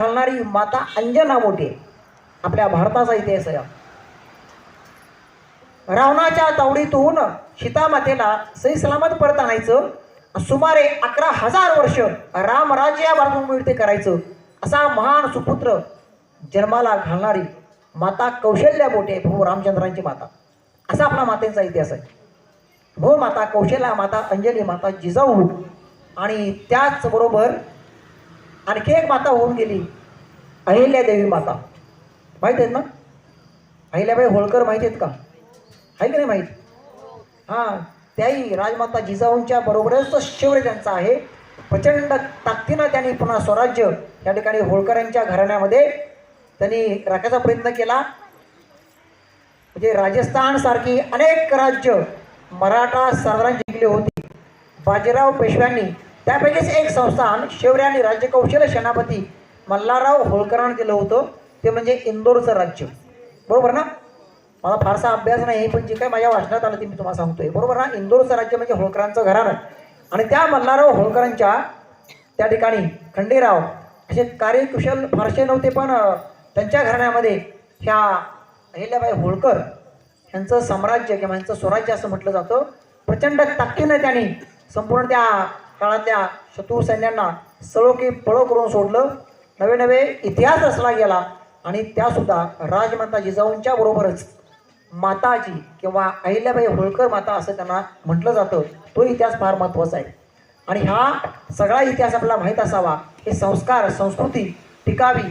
घालणारी माता अंजना मोठे. आपल्या भारताचा इतिहास आहे. रावणाच्या तावडीतून सीतामातेला सही सलामत परत आणायचं सुमारे अकरा हजार वर्ष रामराज्य या भारतभूमीवर ते करायचं. असा महान सुपुत्र जन्माला घालणारी माता कौशल्या बोटे भाऊ रामचंद्रांची माता. असा आपला मातेचा इतिहास आहे. भाऊ माता कौशल्या माता अंजली माता जिजाऊ आणि त्याचबरोबर आणखी एक माता होऊन गेली. अहिल्यादेवी माता. माहीत आहेत ना? अहिल्याबाई होळकर माहीत आहेत का? आहे की नाही माहीत? हां त्याही राजमाता जिजाऊंच्या बरोबरच शिवरे त्यांचा आहे प्रचंड ताकदीनं त्यांनी पुन्हा स्वराज्य या ठिकाणी होळकरांच्या घराण्यामध्ये त्यांनी राखायचा प्रयत्न केला. म्हणजे राजस्थान सारखी अनेक राज्य मराठा सरदारांनी जिंकली होती. बाजीराव पेशव्यांनी त्यापैकीच एक संस्थान शिवरे आणि राज्यकौशल्य सेनापती मल्हारराव होळकरांना दिलं होतं. ते म्हणजे इंदोरचं राज्य. बरोबर ना? मला फारसा अभ्यास नाही पण जे काय माझ्या वाचनात आलं ते मी तुम्हाला सांगतोय. बरोबर ना? इंदोरचं राज्य म्हणजे होळकरांचं घराणं. आणि त्या मल्हारराव होळकरांच्या त्या ठिकाणी खंडेराव असे कार्यकुशल फारसे नव्हते पण त्यांच्या घराण्यामध्ये ह्या अहिल्याबाई होळकर यांचं साम्राज्य किंवा यांचं स्वराज्य असं म्हटलं जातं. प्रचंड ताकदीनं त्यांनी संपूर्ण त्या काळातल्या शत्रू सैन्यांना सळोकी पळो करून सोडलं. नवे नवे इतिहास रचला गेला आणि त्यासुद्धा राजमाता जिजाऊंच्या बरोबरच. माताजी किंवा अहिल्याबाई होळकर माता असं त्यांना म्हटलं जातं. तो इतिहास फार महत्त्वाचा आहे. आणि हा सगळा इतिहास आपल्याला माहीत असावा. हे संस्कार संस्कृती टिकावी.